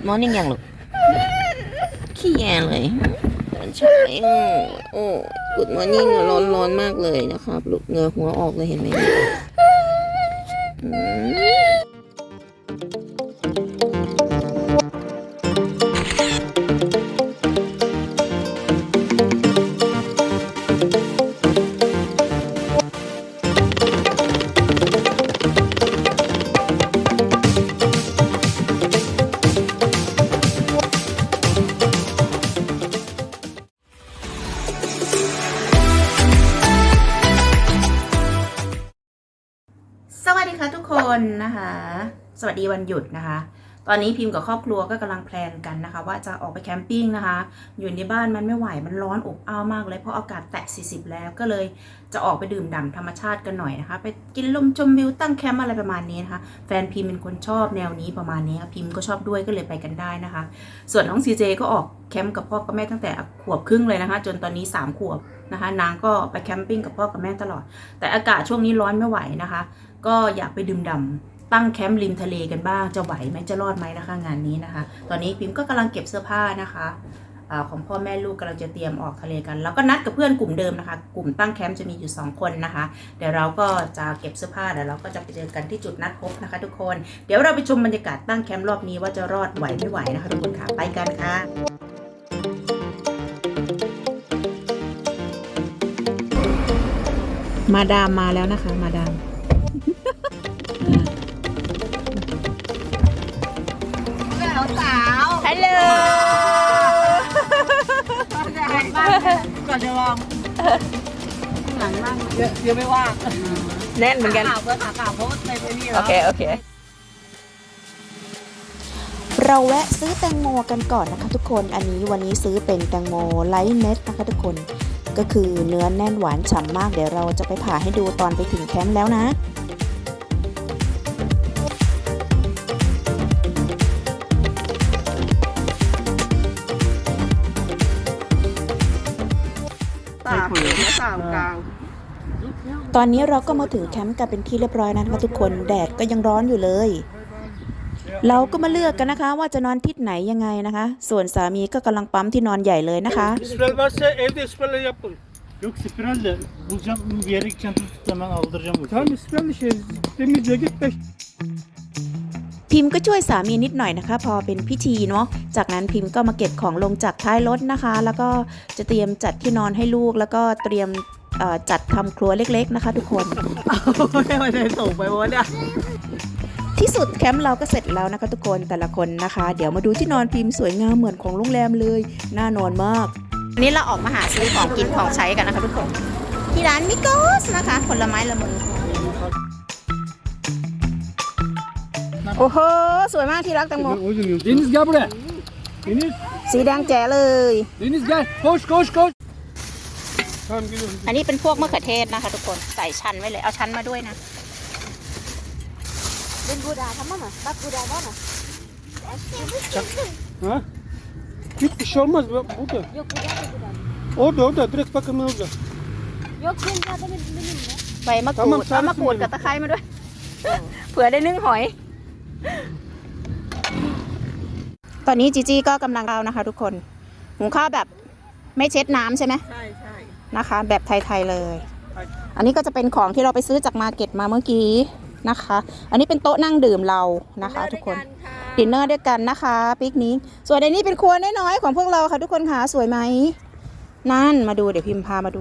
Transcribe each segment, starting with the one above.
Good morning ยังลูกขี้แยเลยตอนเช้าเองโอ้ Good morning ร้อนร้อนมากเลยนะครับลูกเงยหัวออกเลยเห็นไหมอืม นนะคะ สวัสดีวันหยุดนะคะ ตอนนี้พิมพ์กับครอบครัวก็กำลังแพลนกันนะคะ ว่าจะออกไปแคมปิ้งนะคะ อยู่ในบ้านมันไม่ไหวมันร้อนอบอ้าวมากเลยเพราะอากาศแตะ 40 แล้วก็เลยจะออกไปดื่มด่ำธรรมชาติกันหน่อยนะคะ ไปกินลมชมวิวตั้งแคมป์อะไรประมาณนี้นะคะ แฟนพิมพ์เป็นคนชอบแนวนี้ประมาณนี้พิมพ์ก็ชอบด้วยก็เลยไปกันได้นะคะ ส่วนน้องซีเจก็ออกแคมป์กับพ่อกับแม่ตั้งแต่ขวบครึ่งเลยนะคะ จนตอนนี้ 3 ขวบนะคะ นางก็ไปแคมปิ้งกับพ่อกับแม่ตลอด แต่อากาศช่วงนี้ร้อนไม่ไหวนะคะ ก็อยากไปดื่มด่ำตั้งแคมป์ริมทะเลกันบ้างจะไหวไหมจะรอดไหมนะคะงานนี้นะคะ ตอนนี้พิมก็กำลังเก็บเสื้อผ้านะคะอของพ่อแม่ลูกกำลังจะเตรียมออกทะเลกัน แล้วก็นัดกับเพื่อนกลุ่มเดิมนะคะ กลุ่มตั้งแคมป์จะมีอยู่ 2 คนนะคะ เดี๋ยวเราก็จะเก็บเสื้อผ้าเดี๋ยวเราก็จะไปเจอกันที่จุดนัดพบนะคะ ทุกคน เดี๋ยวเราไปชมบรรยากาศตั้งแคมป์รอบนี้ว่าจะรอดไหวไม่ไหวนะคะทุกคนค่ะไปกันค่ะมาดามมาแล้วนะคะ มาดาม ก่อนจะลองหลังบ้างเยอะเยอะไม่ว่าแน่นเหมือนกันข่าวเพื่อขาข่าวเพราะว่าในนี้โอเค โอเค เราแวะซื้อแตงโมกันก่อนนะคะทุกคน อันนี้วันนี้ซื้อเป็นแตงโมไลท์เม็ดนะคะทุกคน ก็คือเนื้อแน่นหวานฉ่ำมาก เดี๋ยวเราจะไปผ่าให้ดูตอนไปถึงแคมป์แล้วนะ สามกลางตอนนี้เราก็มาถึงแคมป์กันเป็นที่เรียบร้อยแล้วนะคะทุกคนแดดก็ยังร้อนอยู่เลย เราก็มาเลือกกันนะคะ ว่าจะนอนทิศไหนยังไงนะคะ ส่วนสามีก็กำลังปั๊มที่นอนใหญ่เลยนะคะ Spiral varsa evde spiral yapın. Yok spiralle bulacağım bir yere gideceğim hemen aldıracağım bu. Tamam spiral şey temizle git beş. พิมพ์ก็ช่วยสามีนิดหน่อยนะคะ พอเป็นพิธีเนาะ จากนั้นพิมพ์ก็มาเก็บของลงจากท้ายรถนะคะ แล้วก็จะเตรียมจัดที่นอนให้ลูก แล้วก็เตรียมเอ่อจัดทำครัวเล็ก ๆนะคะ ทุกคนไม่มาได้ส่งไปวะเนี่ยที่สุดแคมป์เราก็เสร็จแล้วนะคะทุกคนแต่ละคนนะคะ เดี๋ยวมาดูที่นอนพิมพ์สวยงามเหมือนของโรงแรมเลยน่านอนมากวันนี้เราออกมาหาซื้อของกินของใช้กันนะคะทุกคน ที่ร้านมิโกสนะคะ ผลไม้ละมุน โอ้โห สวยมากที่รักแตังโม Deniz gel buraya. Deniz, สีแดงแจ๋เลย Deniz gel. Koş koş koş. Tamam geliyorum. อันนี้เป็นพวกมะเขือเทศนะคะ ทุกคนใส่ชั้นไว้เลยเอาชั้นมาด้วยนะเป็นบูดาทำมั้งตักบูดาบ้าง Ha? Git bir şey olmaz. Bak Burada. Yok บูดาบูดา Orada orada. Direkt bakın orada. Yok ben zaten benim ya ใบมะกรูเอาดมาใส่เอามะกรูดกับตะไคร้มาด้วย เผื่อได้นึ่งหอย ตอนนี้จีจี้ก็กำลังเอานะคะ ทุกคนหุงข้าวแบบไม่เช็ดน้ำใช่ไหมใช่ใช่นะคะ แบบไทยๆเลย อันนี้ก็จะเป็นของที่เราไปซื้อจากมาร์เก็ตมาเมื่อกี้นะคะ อันนี้เป็นโต๊ะนั่งดื่มเรานะคะ ทุกคนดินเนอร์ด้วยกันนะคะปิกนิกส่วนในนี้เป็นครัวน้อยๆของพวกเราค่ะ ทุกคนค่ะสวยไหมนั่นมาดูเดี๋ยวพิมพ์พามาดู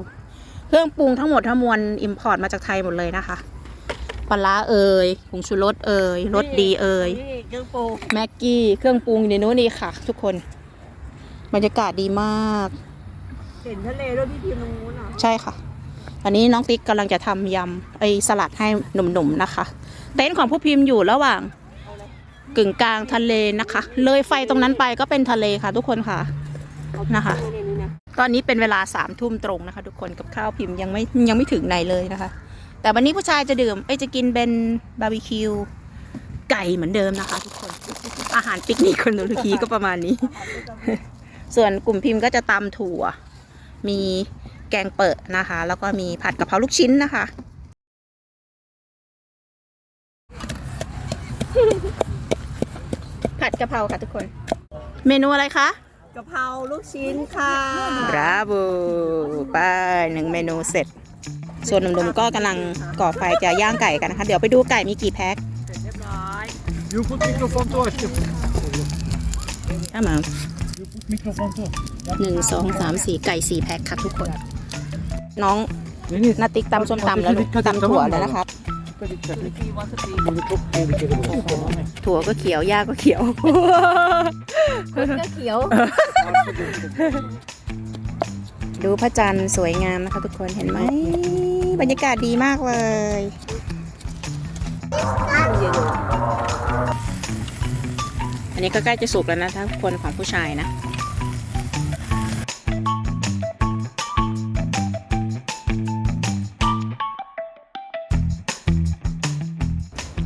เครื่องปรุงทั้งหมดทั้งมวลอิมพอร์ตมาจากไทยหมดเลยนะคะ ปลาร้าเอ่ยผงชูรสเอ่ยรสดีเอ่ยนี่เครื่องปูแม็กกี้เครื่องปรุงอยู่ในนู้นนี่ค่ะ ทุกคนบรรยากาศดีมาก เห็นทะเลด้วยที่พิมพ์ตรงนู้นอะใช่ค่ะ อันนี้น้องติ๊กกำลังจะทำยำไอสลัดให้หนุ่มๆนะคะ เต็นท์ของผู้พิมพ์อยู่ระหว่างกึ่งกลางทะเลนะคะ เลยไฟตรงนั้นไปก็เป็นทะเลค่ะ ทุกคนค่ะนะคะนี่นี่นะตอนนี้เป็นเวลาสามทุ่มตรงนะคะ ทุกคนกับข้าวพิมพ์ยังไม่ยังไม่ถึงไหนเลยนะคะ แต่วันนี้ผู้ชายจะดื่มเอ้ยจะกินเป็นบาร์บีคิวไก่เหมือนเดิมนะคะทุกคน อาหารปิกนิกคนตุรกีก็ประมาณนี้ ส่วนกลุ่มพิมพ์ก็จะตำถั่ว มีแกงเปิดนะคะ แล้วก็มีผัดกะเพราลูกชิ้นนะคะผัดกะเพราค่ะทุกคน เมนูอะไรคะกะเพราลูกชิ้นค่ะ บราโวไปหนึ่งเมนูเสร็จ ส่วนหนุ่มๆก็กำลังก่อไฟจะย่างไก่กันนะคะ เดี๋ยวไปดูไก่มีกี่แพ็ค You put microphone to Ashton. ถ้ามา You put microphone too. หนึ่งสองสามสี่ไก่สี่แพ็คครับทุกคน น้อง Deniz. นาติ๊กตำส้มตำแล้วลูกตำถั่วแล้วนะครับ Bunu çok tehlikeli bu. ถั่วก็เขียวหญ้าก็เขียว ก็เขียว ดูพระจันทร์สวยงามนะคะทุกคนเห็นไหม บรรยากาศดีมากเลยอันนี้ก็ใกล้จะสุกแล้วนะถ้าคนของผู้ชายนะ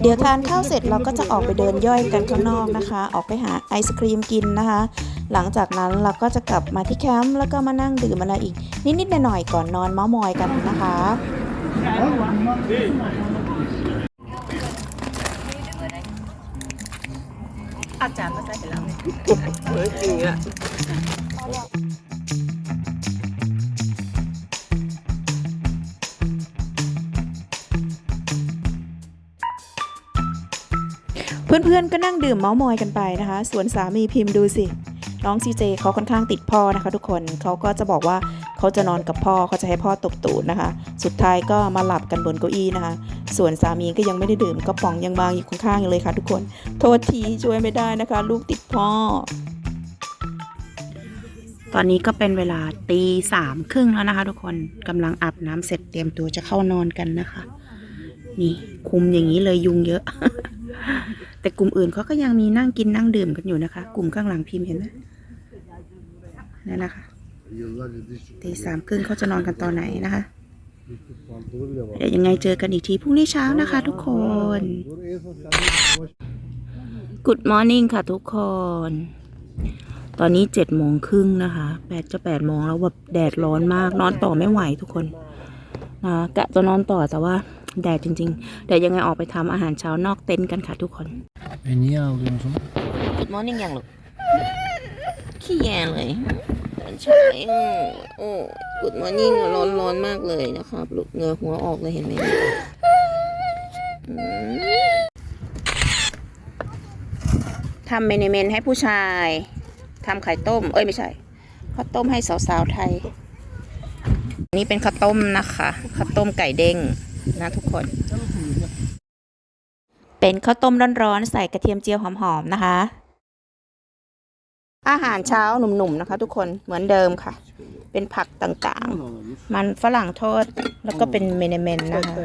เดี๋ยวทานข้าวเสร็จเราก็จะออกไปเดินย่อยกันข้างนอกนะคะ ออกไปหาไอศครีมกินนะคะ หลังจากนั้นเราก็จะกลับมาที่แคมป์แล้วก็มานั่งดื่มอะไรอีก นิดๆหน่อยๆก่อนนอนเมาส์มอยกันนะคะ อาจารย์ก็จะเห็นแล้วเพื่อนๆ ก็นั่งดื่มเมาส์มอยกันไปนะคะ ส่วนสามีพิมพ์ดูสิ น้องซีเจเขาค่อนข้างติดพ่อนะคะทุกคน เขาก็จะบอกว่า เขาจะนอนกับพ่อเขาจะให้พ่อตบตูดนะคะ สุดท้ายก็มาหลับกันบนเก้าอี้นะคะ ส่วนสามีก็ยังไม่ได้ดื่มกระป๋องยังบางอยู่ข้างๆอยู่เลยค่ะ ทุกคน โทษทีช่วยไม่ได้นะคะ ลูกติดพ่อ ตอนนี้ก็เป็นเวลาตีสามครึ่งแล้วนะคะ ทุกคนกำลังอาบน้ำเสร็จเตรียมตัวจะเข้านอนกันนะคะ นี่คุมอย่างนี้เลยยุงเยอะ แต่กลุ่มอื่นเขาก็ยังมีนั่งกินนั่งดื่มกันอยู่นะคะ กลุ่มข้างหลังพิมพ์เห็นไหมนั่นนะคะ ตีสามครึ่งเขาจะนอนกันตอนไหนนะคะ pantolu bile var. เดี๋ยวยังไงเจอกันอีกทีพรุ่งนี้เช้านะคะทุกคน Dur en son sen de baş- Good morning ค่ะทุกคน ตอนนี้เจ็ดโมงครึ่งนะคะแปดจะแปดโมงแล้วแบบแดดร้อนมาก นอนต่อไม่ไหวทุกคนนะกะจะนอนต่อแต่ว่าแดดจริงๆเดี๋ยวยังไงออกไปทำอาหารเช้านอกเต็นท์กันค่ะทุกคน E niye ağlıyorsun? Good morning ยังลูกขี้แยเลย ตอนเช้าโอ้ Good morning ร้อนร้อนมากเลยนะครับลูกเงือหัวออกเลยเห็นไหมอืมทำเมนูเมนให้ผู้ชายทำไข่ต้ม เอ้ยไม่ใช่ข้าวต้มให้สาวๆไทย นี่เป็นข้าวต้มนะคะข้าวต้มไก่เด้งนะทุกคน เป็นข้าวต้มร้อนๆใส่กระเทียมเจียวหอมๆนะคะ อาหารเช้าหนุ่มๆนะคะ ทุกคนเหมือนเดิมค่ะ เป็นผักต่างๆ มันฝรั่งทอดแล้วก็เป็นเมนเมนนะคะ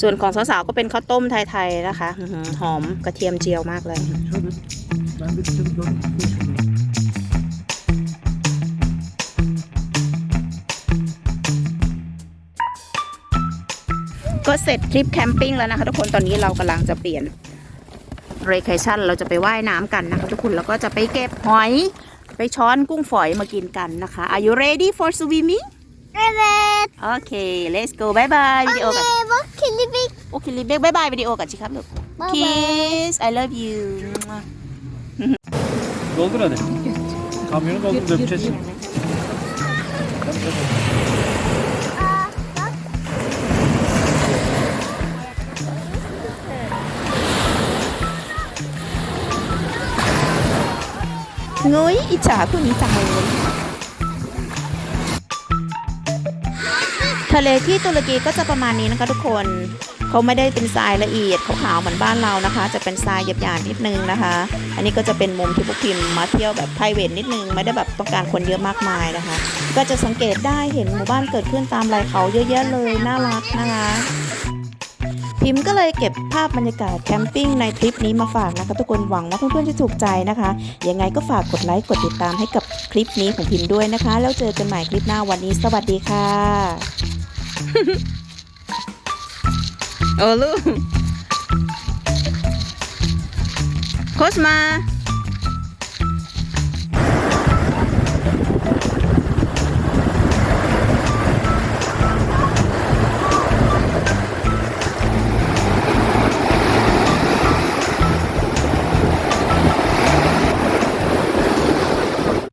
ส่วนของสาวๆก็เป็นข้าวต้มไทยๆนะคะหอมกระเทียมเจียวมากเลยก็เสร็จทริปแคมปิ้งแล้วนะคะ ทุกคนตอนนี้เรากำลังจะเปลี่ยน เรคชั่นเราจะไปว่ายน้ำกันนะคะทุกคนแล้วก็จะไปเก็บหอย ไปช้อนกุ้งฝอยมากินกันนะคะ Are you ready for swimming โอเค let's go bye bye วิดีโอกันบอกคิลิบิกโอเคลิเบกบายบายวิดีโอกันสิครับลูก kiss I love you Doldur hadi. Kamyonu doldur dökeceğiz งยอิจฉาผู้นี้จังเลยทะเลที่ตุรกีก็จะประมาณนี้นะคะทุกคนเขาไม่ได้เป็นทรายละเอียดขาวๆเหมือนบ้านเรานะคะ จะเป็นทรายหยาบๆนิดนึงนะคะ อันนี้ก็จะเป็นมุมที่พวกพิมมาเที่ยวแบบไพรเวทนิดนึงไม่ได้แบบต้องการคนเยอะมากมายนะคะ ก็จะสังเกตได้เห็นหมู่บ้านเกิดขึ้นตามไหลเขาเยอะแยะเลยน่ารักนะคะ พิมพ์ก็เลยเก็บภาพบรรยากาศแคมปิ้งในทริปนี้มาฝากนะคะทุกคนหวังว่าเพื่อนๆจะถูกใจนะคะ ยังไงก็ฝากกดไลค์กดติดตามให้กับคลิปนี้ของพิมพ์ด้วยนะคะ แล้วเจอกันใหม่คลิปหน้าวันนี้ สวัสดีค่ะ โอ้ลูกโคสมา